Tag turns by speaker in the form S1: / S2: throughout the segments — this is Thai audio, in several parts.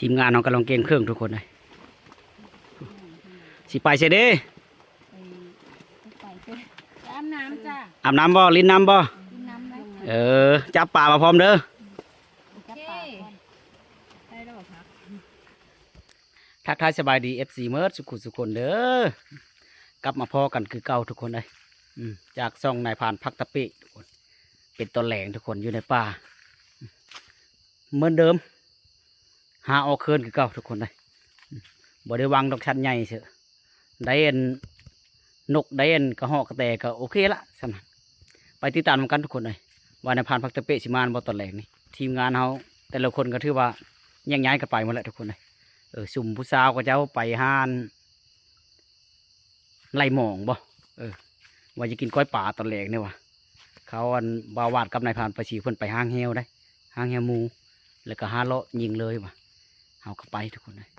S1: ทีมงานเรากำลังเกณฑ์เครื่องทุกคนเลยสิไปเสียเด้
S2: ไปไปเถอะอาบน้ำจ้า
S1: อาบน้ำบ่ลิ้นน้ำบ่
S2: กินน้ำไหม
S1: เออ จับป่ามาพร้อมเด้อ
S2: จับปากก่อนได้แล้วเหรอครับ
S1: ทักทายสบายดี FC เมิร์ดสุขุสุคนเด้อกลับมาพอกันคือเก่าทุกคนเลยอืมจากซ่องนายพรานพักตะปิทุกคน เป็นตอนแหลงทุกคนอยู่ในป่าอืมเหมือนเดิม หาออกเคินคือเก่าทุกคนเลยบ่ได้วางดอกชันใหญ่เสือได้เอ็นนกได้เอ็นกระหอกกระแตก็โอเคละสนไปติดตามกันทุกคนเลยว่านายพานพักตะเปะสิมานบ่ตอนแหลงนี่ทีมงานเขาแต่ละคนก็ถือว่าแยกย้ายกันไปหมดแล้วทุกคนเลยเออสุ่มผู้สาวก็เจ้าไปห้านไล่หมองบ่เออว่าจะกินก้อยป่าตอนแรกเนี่ยวะเขาอันบาวาดกับนายพานประชีเพิ่นไปห้างเฮวได้ห้างเฮวมู แล้วก็ห้าเลาะยิงเลยวะ เอาก็ไปทุกคนเลย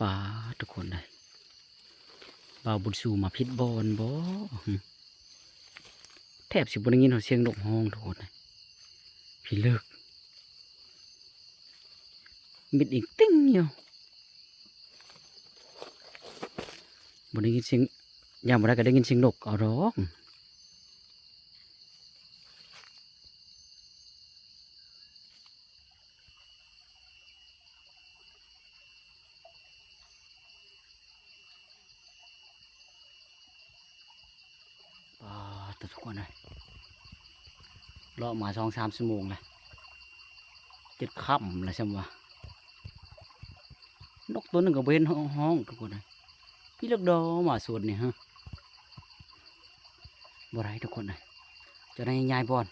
S1: ป่าทุกคนเลยบ่าวบุญสูมาพิษบอลบ่แทบสิบได้ยินเขาเสียงนกฮ้องทุกคนเลยพี่เลิกมิดอีกติ้งเดียวบ่ได้ยินเสียงยามบ่ได้ก็ได้ยินเสียงนกเอาดอกป่าแต่ทุกคนเลยรอ มาสองสามชั่วโมงเลยจะค่ำเลยใช่ไหมวะนกตัวหนึงก็บ่เห็นห้องทุกคนเลยพี่เลิกดอมาสวนนี่ฮะบ่ได้ทุกคนเลยจะได้ยายบอล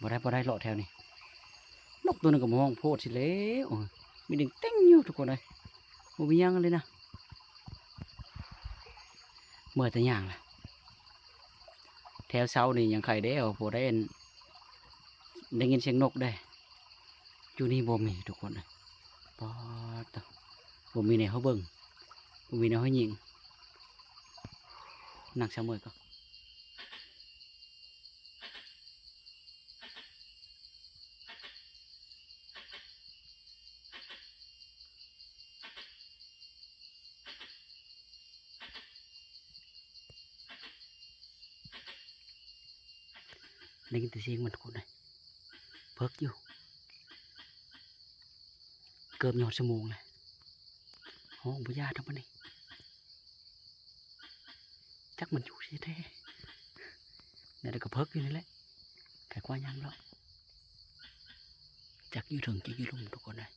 S1: บ่ได้บ่ได้เลาะแถวนี้นกตัวหนึงก็บ่ห้องโพดสิแล้วมีดึงเต้งอยู่ทุกคนเลยบ่มียังเลยนะเมื่อแต่ย่างเลยแถวเสานี่ยังใครได้เอาพอได้เห็น ได้ยินเสียงนกได้อยู่นี่บ่มีทุกคนเลยปอดตะบ่มีในเขาเบิ่งบ่มีในเขายิงนักเสมอก็ได้ยินแต่เสียงมันทุกคนเลย เพิกอยู่ เกือบหยอดชั่วโมงเลยห้องบุญญาทั้งหมดนี่จักมันอยู่ใช่แท้เนี่ยเดี๋ยวก็เพิกอยู่นี่แหละแค่กว่ายังหรอกจักอยู่ถึงจักอยู่ลุ่มทุกคนเลย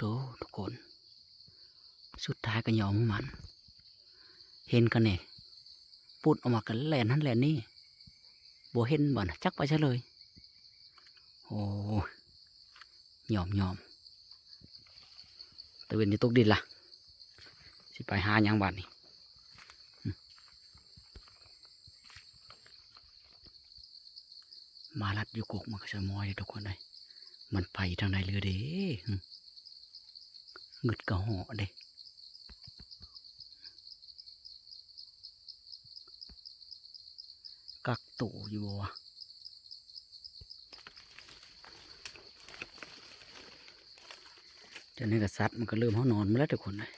S1: ดูทุกคน สุดท้ายก็ยอมมัน เห็นกันเนี่ยปุดออกมากันแลนนั่นแลนนี่บ่เห็นบ่นะจักไปซะเลยโอ้ยอมยอมตะเวนจะตกดินละสิไปหาหยังบาดนี่มาลัดอยู่กกมันก็จะมอยทุกคนเลยมันไปทางไหนเรือเด้เงึดกระหอเด้ กักตูอยู่วะจนนี้กสัตว์มันก็เริ่มห้อนอนมาแล้วทุกคนเลย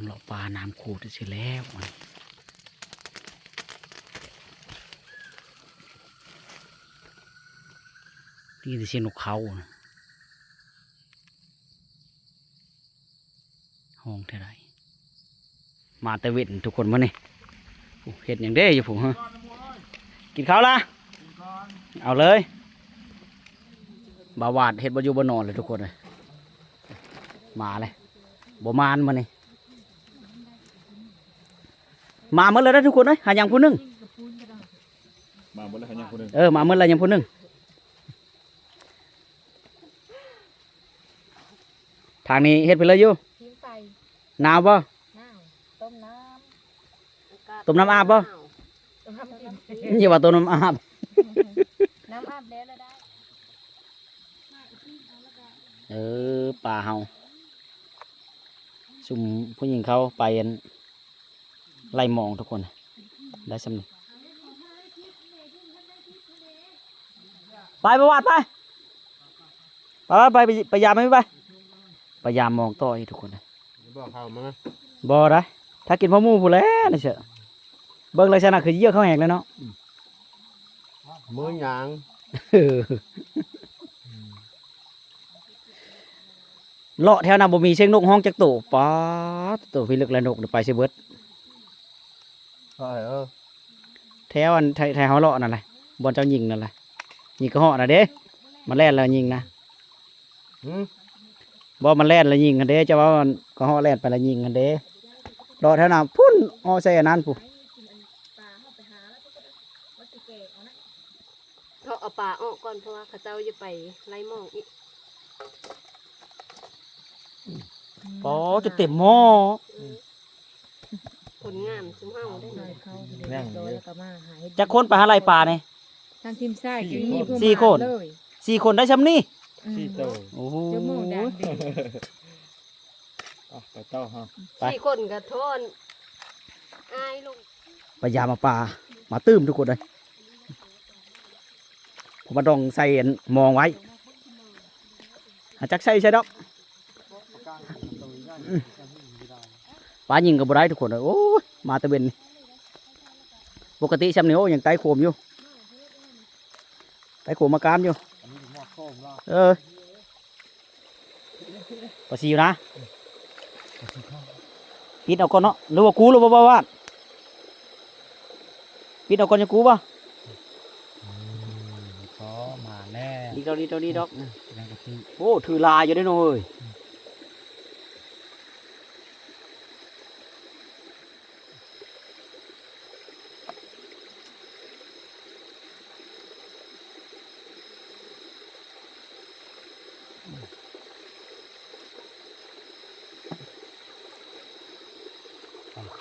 S1: อย่างเลาะปลาน้ำคูดสิแล้วมันนี่จะเสียนกเขาห้องเท่าไรมาต่เวนทุกคนมาเนี่ยเห็ดอย่างเด้อยู่ผมฮะกินข้าวละเอาเลยบาวาดเห็ดบอยู่บนนอนเลยทุกคนเลยมาเลยบ่มานมานี่ มาเมื่อเลยนะทุกคนเลยหาอย่างผู้หนึง
S3: มาบนแล้วหันยังคนหนึ่ง
S1: เออมาเมื่อไรอย่างผู้หนึงทางนี้เฮ็ดไปเลยอยู่
S2: ทิ้งไป
S1: หนาวบ่
S2: น้ำต้มน้ำ
S1: ต้มน้ำอาบบ่
S2: ต้มน้ำกิน
S1: อย่าว่าต้มน้ำอาบ
S2: น้ำอาบแล้วแล้วได้
S1: เออป่าเฮาซุ่มผู้หญิงเขาไปอัน ไล่มองทุกคนได้สำนึกไปประวัติไปไปไปไปไปยามไม่ไปไปยามมองต่ออีกทุกคนนะ
S3: บอกเขามา
S1: บ่ได้ถ้ากินพ่อมูผู้แล้วนี่เชื่อเบิ่งลักษณะคือเยี่ยวเข้าแหงเลยเนาะ
S3: มือยาง
S1: เลาะแถวนั้นบ่มีเสียงนกห้องจักตัวป๊าตัวพี่ลึกและนกเดี๋ยวไปเสบิด แถวอันไทยไทยเฮาเลาะนั่นแหละบอนเจ้ายิงนั่นแหละยิงก็เหาะน่ะเด้มันแล่นแล้วยิงนะ
S3: หืม
S1: บ่มันแล่นแล้วยิงกันเด้เจ้าว่ามันก็เหาะแล่นไปแล้วยิงกันเด้เลาะแถวนั้นพุ่นเหาะใส่อันนั้นผู้
S2: เขาเอาปลาออกก่อนเพราะว่าเขาเจ้าจะไปไล่หมองอีก
S1: ป๋อจะเต็มหม้อ
S2: ผลงานซุ้มเฮาได้หน่อย
S4: เขาเรียบร้อยแล้วก็มาหาเฮ็ด
S1: จะคนไปหาไรป่านี่
S4: ทางทีมซ้ายก็มีผู้
S1: สี่
S4: มา
S1: คน
S4: เลย
S1: สี่คนได้ชำนี่
S4: อืม
S3: สี่โต
S1: โอ้โห
S4: จมูกดังดี
S3: อะไปเต้าฮะ
S1: ไป
S2: สี่คนกับโทนอายลูก
S1: พยายามมาป่ามาตื้มทุกคนเลยผมมาดองใส่อันมองไว้อาจักใส่ใช่ดอกอืม ปลายิงกับบุได้ทุกคนเลยโอ้ยมาตะเวนนี่ปกติชำเหนียวอย่างไตโขมอยู่ไตโขมมาการอยู่เออปลาซิวนะปิดเอาก่อนเนาะหรือว่ากูหรือว่าบ้านปิดเอาก่อนจะกูป่ะ
S3: ขอมาแน่
S1: ดีดอกดีดอกดีดอก
S3: ยังกะทิ
S1: โอ้ถือลายอยู่ด้วยเนาะเฮ้ย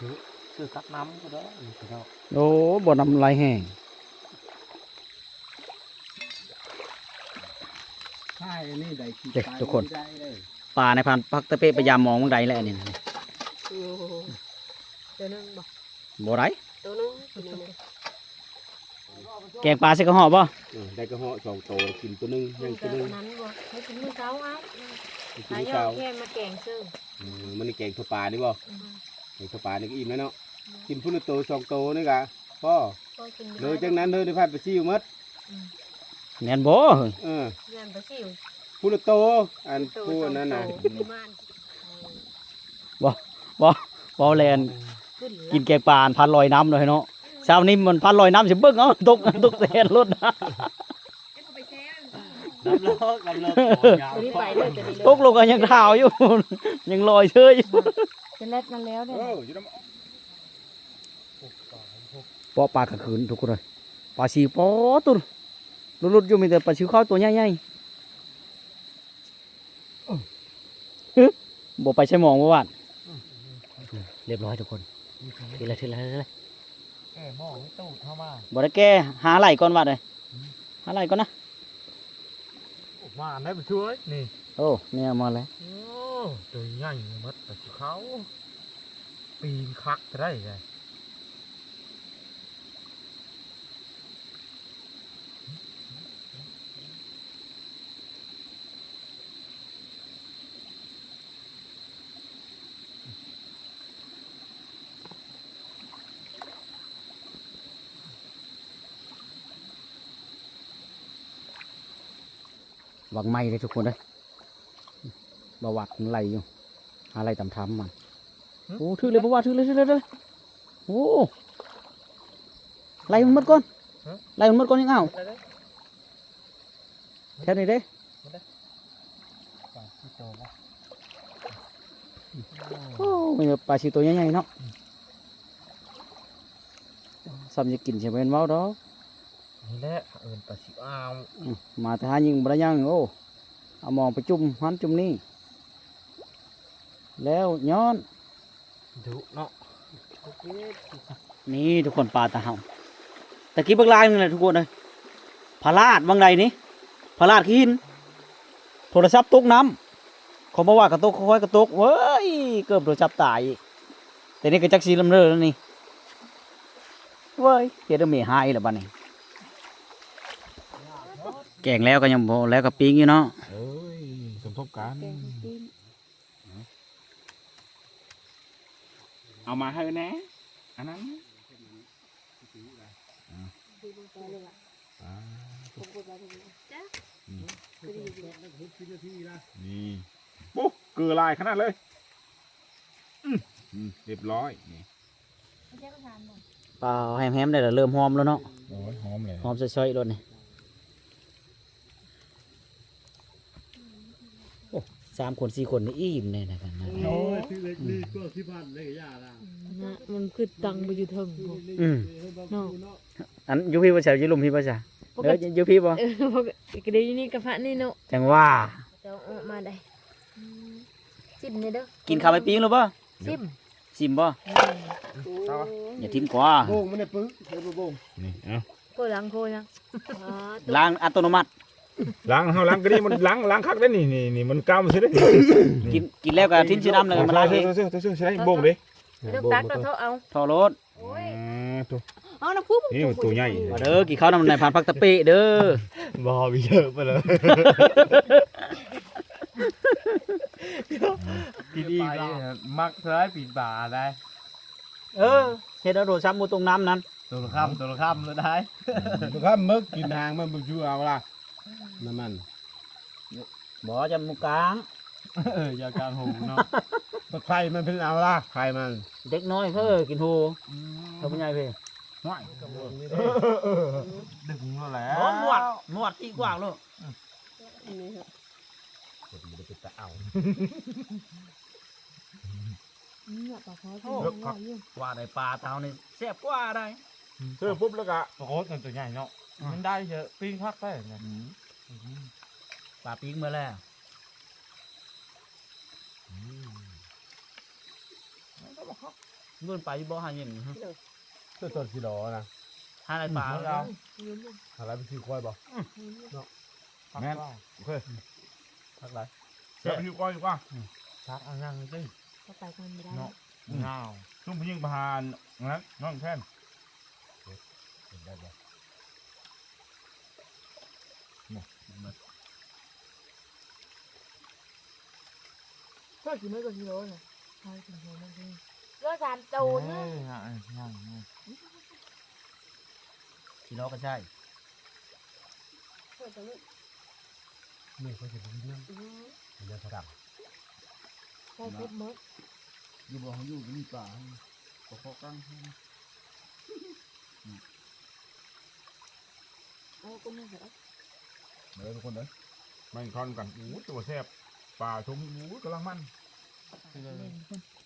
S3: คือซื้อตักน้ำก็ได้นี่คือเรา
S1: โอ้บ่นำลายแห้ง
S3: ใช่นี่ได้กิน
S1: เด็กทุกคน
S3: ได้เลย
S1: ป่าในพันพักตะเปะพยายามมองมึงใดแล้วอันนี่นะ
S2: โอ้โหตัวนึงบอก
S1: บ่ไร
S2: ตัวนึงตัวนึง
S1: แกงปลาใส่กระหอบป่ะ
S3: เออได้กระเหาะสองโตกินตัวหนึงยังตัวหนึง
S2: นั้นบอกให้กินมื้อเช้าไอ้
S3: กิน
S2: อา
S3: มื้อ
S2: ยุ
S3: เช้า
S2: แค่มาแกงซื้อ
S3: อืมมันนี่แกงถั่วปลานี่บ่แกงถั่วปลานี่ก็อิ่มแล้วเนาะ กินพุ่นละโตสองโตนี่กะพ่อ
S2: ก็กิน
S3: เลยจากนั้นเลยได้พัดไปซิ่วหมัด
S1: แม่นบ่เฮ้ย
S3: เออ
S2: เงินไปสิว
S3: พุ่นละโตอันพูดนั่นน่ะ
S2: มีม่าน
S1: บ่แลน
S2: ขึ้น
S1: กินแกงปลาพันลอยน้ำเลยเนาะเช้านี้มันพันลอยน้ำสิเบิ่งเอ้าตกตกแสนรถนะ
S3: น้ำเลิกน้ำเลิก
S2: ตัวนี้ไปเลยตัวนี้เลย
S1: ตกลงกันยังเท้าอยู่ ยังลอยเชยอยู่
S4: จะเล็ดมาแล้วเนี่ย
S3: เอออยู่น้ำ
S1: ปอปลากลางคืนทุกคนเลยปลาสีปอตุนรุดๆอยู่มีแต่ปลาชิวข้าวตัวใหญ่ๆฮึบ่ไปใช้หมองบ่วานเรียบร้อยทุกคนทีละทีละทีละ
S3: แก่หม้อให้ตู้เข้ามา
S1: บ่ได้แก้หาไหลก่อนวาดเลยหาไหลก่อนนะ
S3: มาได้ไปช่วยนี่
S1: โอ้เนี่ยมาแล้ว
S3: โอ้ตัวใหญ่มัดแต่เขาปีนคักจะได้ไง
S1: หวังไม่เลยทุกคนเลยบาวัดมันไหลอยู่ อะไรตำทำมัน โอ้ถือเลยบาวัดถือเลยถือเลยถือเลยโอ้ไล่มันหมดก่อนไล่มันหมดก่อนยังเอาแค่นี้เด้โอ้มีแต่ปลาชิวตัวใหญ่ๆเนาะซ้ำจะกินใช่ไหมเว้าดอก
S5: นี่แหละเอินปลาสิอ้าว
S1: อืมมาแต่หายิงบระยังโอ้เอามองไปจุ่มหันจุ่มนี่แล้วย้อน
S5: ดุเนาะ
S1: นี่ทุกคนปลาตาเห่าตะกี้เบิกลายนึงเลยทุกคนเลยพาลาดบางใดนี่พาลาดขี้หินโทรศัพท์ตกน้ำเขาบอกว่ากระตกค่อยๆกระตกเว้ยเกือบโทรศัพท์ตายอีกแต่นี่ก็จักสีลำเลิศแล้วนี่เว้ยเฮ็ดเอาเมีหายแล้วบ้านี้ แกงแล้วก็ยังบ่แล้วก็ปิ้งอยู่เนาะ
S3: เอ้ยสมทบกัน
S2: แกงตีน
S3: เอามาให้แน่อันนั้นนี่ปุ๊บเกลือลายขนาดเลยอืมอืมเรียบร้อยนี่
S1: เปล่าแฮมๆได้แล้วเริ่มหอมแล้วเนาะ
S3: โอ้ยหอมเลย
S1: หอมช่อยๆรสนี่โอ้ สามคนสี่คนนี่อิ่มเลยนะกันนะ
S4: นะมันคือตังไปอยู่เทิงบ่
S1: อืม
S4: เนาะ
S1: อันอยูพี่ภาษาอยูลุมพี่ภาษาเด้ออยูพี่บ่
S4: เออพวกกระดิ่งนี่กระพะนี่เนาะ
S1: จังว่า
S2: เจ้าออกมาได้สิบเนี่ยเด้อ
S1: กินข้าวไปปิ้งหรือบ่
S2: สิบ
S1: ชิมบ่อย่าทิ้งกว่า
S3: โบ้งมันได้ปึ๊กเฮ้ยโบ้งนี่เอา
S4: โคหลังโคยัง
S1: ล้างอัตโนมัติ
S3: ล้างเฮาล้างก็ดีมันล้างล้างคักได้นี่นี่นี่มันก้าวมันใช่ได้
S1: กินกินแล้วก็ทิ้งชื่อน้ำเลยมาล้างเอง
S3: เสื้อเสื้อเสื้อใช่โบ้งดิ
S2: เลือกตักแล้วเขาเอา
S1: ทอรถ
S3: อ่าตัว
S2: เอาน้ำพุ
S3: นี่มันตัวใหญ่
S1: มาเด้อกินข้าวนำในผ่านพักตะเปะเด้อ
S5: บ่มีเยอะไปเลยกินอีกมักซ้ายปีนป่าได้
S1: เออเฮ็ดเอาโดดซ้ำมูตรงน้ำนั้น
S5: ตัวละข้ามตัวละข้ามเลยได้
S3: ตัวข้ามมึกกินหางมันบ่ชื่อเอาล่ะ น้ำมัน
S1: บ่จะมูกลาง
S5: เอออยาการหูเนาะ
S3: ตะไคร้มันเป็นเอาล่ะไข่มัน
S1: เด็กน้อยเพิ่อกินโหเขาเป็นไงเพ่
S3: ห้อย
S5: ดึงมาแล้
S1: อ๋
S5: ว
S1: อหนวดหนวดที่กว้างลูก
S4: เนี่ยปลาคอที่ว่าอยู่
S1: กว่าในปลาเท่านี่แซ่บกว่าได้
S3: เสื้อปุ๊บแล้วก็
S5: โอ้โหตัวใหญ่เนาะมันได้เยอะปิ้งพักได้เนี่ย
S1: ปลาปิ้งมาแล้วเงินไปบ่หาเงิน
S3: เสื้อตัวกิโลนะ
S1: หาอะไรปลา
S5: เรา
S3: อะไรไปซื้อควายบ่
S5: แม่น
S3: โอเค
S5: พักไร
S3: เสื้อไปซื้อควายดีกว่า
S5: พักเอายังดิ
S4: ก็ไปกันไม่ได้
S5: เนาะเงา
S3: ซุ่มพยิงประหารนะน้องแท่น
S4: ก็กินไม่ก็กิโลน่ะใช่กินโลนั่นเอง
S2: เลือกสามตูน
S5: เฮ้ยงาง่า
S1: กิโลก็ใช่
S3: นี่เขาจะเป็นเรื่องเรื่องกระดับ
S4: ใช่เพชรมด
S3: อยู่บ่เขาอยู่กันนี่ป่าเขาเขากั้ง
S2: เอาก็ไม่เหรอ
S3: เดี๋ยวทุกคนเด้อมันคอนกันอู้ตัวแซ่บป่าชมอู้กำลังมัน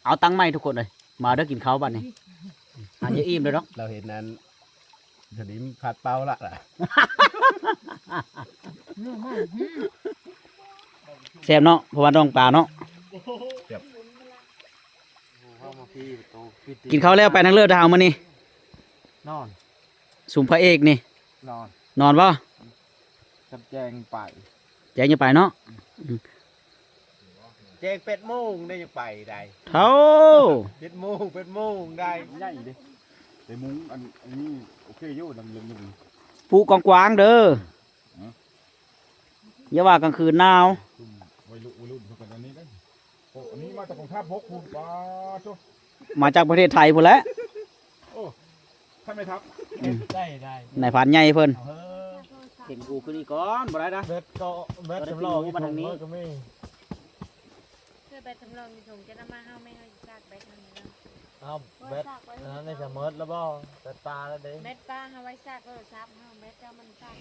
S1: เอาตังค์ใหม่ทุกคนเลย มาเด้อกินข้าวบัดนี้อันจะอิ่มเลยเนาะ
S3: เราเห็นนั้นสนิมผัดเป้าละล่ะ
S4: เนื้อมาก
S1: แซ่บเนาะเพราะว่าน้องปลาเนาะ
S5: เข้ามาพี่โตพี่
S1: กินข้าวแล้วไปทางเลือดทางมานี่
S5: นอน
S1: สุ่มพระเอกนี่
S5: นอน
S1: นอนป่ะ
S5: จับแจงไป
S1: แจงจะไปเนาะ
S5: แจงเป็ดโมงได้ยังไปได้
S1: เท่า
S5: เป็ดโมงเป็ดโมงได้
S3: ใหญ่ดิแต่มุ้งอันอันนี้โอเคอยู่ดำเรื่องนึง
S1: ปูกว้างๆเด้ออย่าว่ากลางคืนหนาว
S3: ซุ่มวัยรุ่นวัยรุ่นพวกกันอันนี้ได้โอ้อันนี้มาจากกองทัพพกคุณป้าโจ้
S1: มาจากประเทศไทยพุ่นแหล้ว
S3: ท่านไหมครับ
S5: ได้ได้
S1: นายพรานใหญ่เพิ่น
S5: เออ
S1: เข่งกูขึ้นอีกก่อนบ่ได้นะ
S5: เบ็ดก็เบ็ด
S1: ก็ได้
S5: สำรอง
S1: ไปดูมาทางนี้
S5: ก็มี
S2: เพื่อไปทำลองอยู่ส่งจะนำมาเฮาไม่เฮาสิซากไปทางนี้แล้ว
S5: เอาเบ็ดอันนั้นในสมมติแล้วบ่เบ็ดปลาแล้วเด้
S2: เม็ดป้าเฮาไว้ซากโทรศัพท์เฮาเม็ดเจ้ามันซาก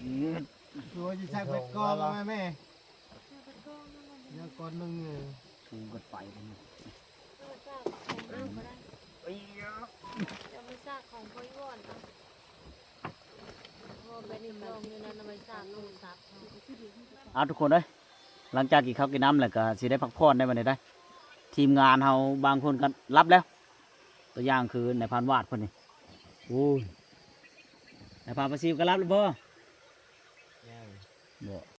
S5: ตัวจะใช้เบ็ดก็แล้วแม่แม่
S2: เพื่อไปกองนั่นมัน
S5: ยังก้อนหนึงเลย
S1: ชูกันไฟเลยนะ
S2: เออซากของเฮาก็ได้จะไปซากของพ่อยวอนเอาโอ้ เป็นลองอยู่นั่นเอาไว้ซากโทรศัพท์เฮา
S1: เอาทุกคนเอ้ยหลังจากกินข้าวกินน้ำแล้วก็สิได้พักผ่อนได้บัดนี้ได้ ทีมงานเฮาบางคนก็รับแล้ว ตัวอย่างคือในายพรานวาดคนนี้โอ้ยในายพรานประสิวก็รับแล้วบ่
S5: ยัง
S1: บ่